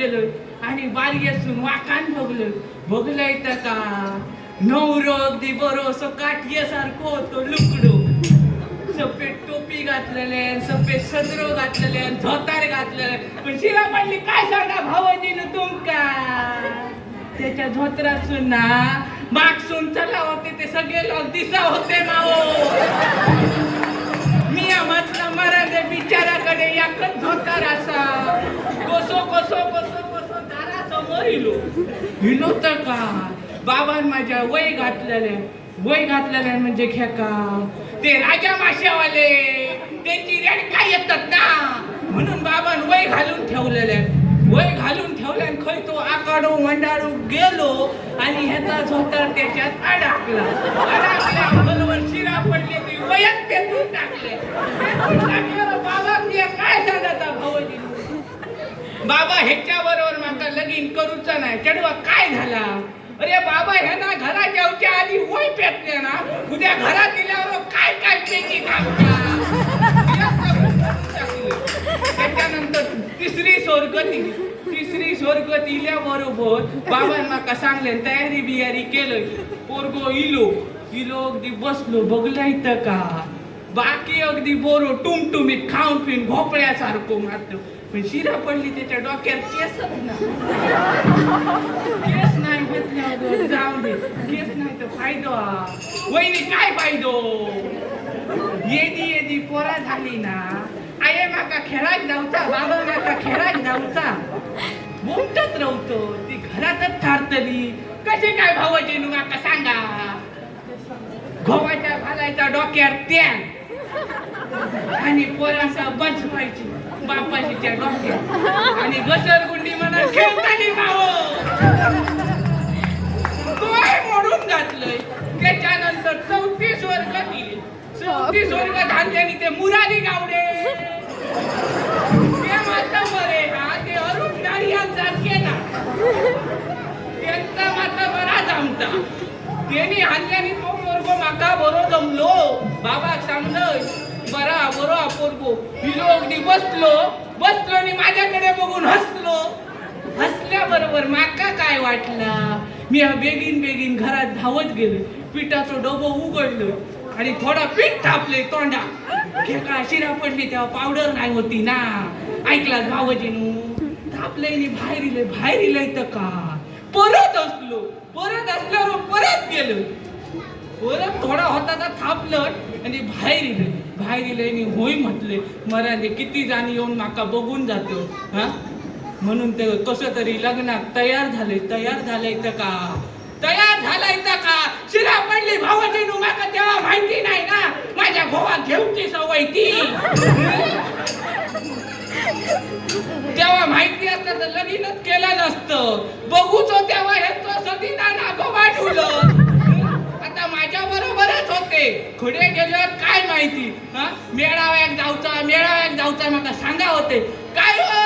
गेलोय. आणि बारी असून वाकान भोगलोय बघलंय का? नवरो अगदी बरो सो काठियासारखं होतो लुकडो सफेद टोपी घातलेले सफेद सदरो घातलेले धोतार घातलेले. पण शिरा पडली काय सांगा भावाजीनं तुमका? त्याच्या धोत्रासून ना मागसून चला होते ते सगळे लोक दिसा होते माओ मी म्हटलं मराठे बिचाराकडे एकच धोता असा कसो कसो कसो कसो दारासमोर इलो हिलो का? बाबान माझ्या वय घातलेल्या वय घातलेल्या म्हणजे खेका. ते राजा माशावाले त्यांची रेड काय येतात ना? म्हणून बाबान वय घालून ठेवलेल्या वय घालून ठेवल्यान खय तो आकाडो मंडाळू गेलो आणि ह्याचा झोतार त्याच्यात अडकला. अडकल्या बरोबर शिरा पडले ती वयात पेटून टाकले. बाबा मी काय सांगता भाऊजी बाबा ह्याच्या आता लगीन करूचा नाही. चेडवा काय झाला? अरे बाबा ह्याना घरात जेवच्या आधी वय पेटले ना? उद्या घरात गेल्यावर काय काय पेची त्याच्यानंतर तिसरी स्वर्ग तिसरी स्वर्ग इल्या बरोबर बाबान माका सांगले तयारी बियारी केलं पोरगो इलो. इलो अगदी बसलो बघला इथं का? बाकी अगदी बोरो टुमटुमीत खाऊन पिऊन भोपळ्यासारखं मारतो पण शिरा पडली त्याच्या डोक्यात केस केस नाही म्हटल्यावर जाऊ दे. केस नाही तर फायदो. वहिनी काय फायदो? येदी येदी पोरा झाली ना. आये माका खेळात जाऊचा बाबा माका खेळात जाऊचा. बोमटत राहतो. ती घरातच थारतली. कसे काय भावाचे नु माका सांगा? गव्हाच्या घालायचा डोक्यात त्या आणि पोराचा बंच व्हायची. बापाशीच्या डोक्यात. आणि घसरगुंडी म्हणा खेळतानी भाऊ तोय मोडून घातलंय. त्याच्यानंतर चौतीस वर्ग दिले चौतीस वर्ग धांद्यानी ते मुरारी गावडे. ते मात्र बरे हा ते अरुण नारियांचा केला. त्यांचा मात्र बरा जमता. त्यांनी हाणल्यानी तो पोरगो माका बरो जमलो. बाबा सांगलंय बरा बरो पोरगो हिलो अगदी बसलो बसलो आणि माझ्याकडे बघून हसलो. हसल्याबरोबर माका काय वाटला? मी हा बेगीन बेगीन घरात धावत गेलो. पिठाचं डोबो उघडलं आणि थोडा पीठ थापले तोंडा. खेका शिरा पडली तेव्हा पावडर नाही होती ना. ऐकला भावजीनू थापले बाहेर इले बाहेर इले तर का? परत असलो. परत असल्यावर परत गेलो. परत थोडा होता तर थापलं आणि बाहेर इले बाहेर इले आणि होय म्हटले मराले किती जाण येऊन माका बघून जातो हा? म्हणून ते कसं तरी लग्नात तयार झाले तयार झाले तर का? तयार झालाय तर का? शिरा पडली भावाची नु माका तेव्हा माहिती नाही ना? माझ्या भावा घेऊची सवय ती. तेव्हा माहिती असतं तर लगीनच केलं नसतं. बघूच तेव्हा ह्याचं सदीना ना वाढवलं आता ते खडे गेल्यावर काय माहिती हा? मेळाव्यात जाऊचा मेळाव्यात जाऊचा मला सांगा होते. काय हो?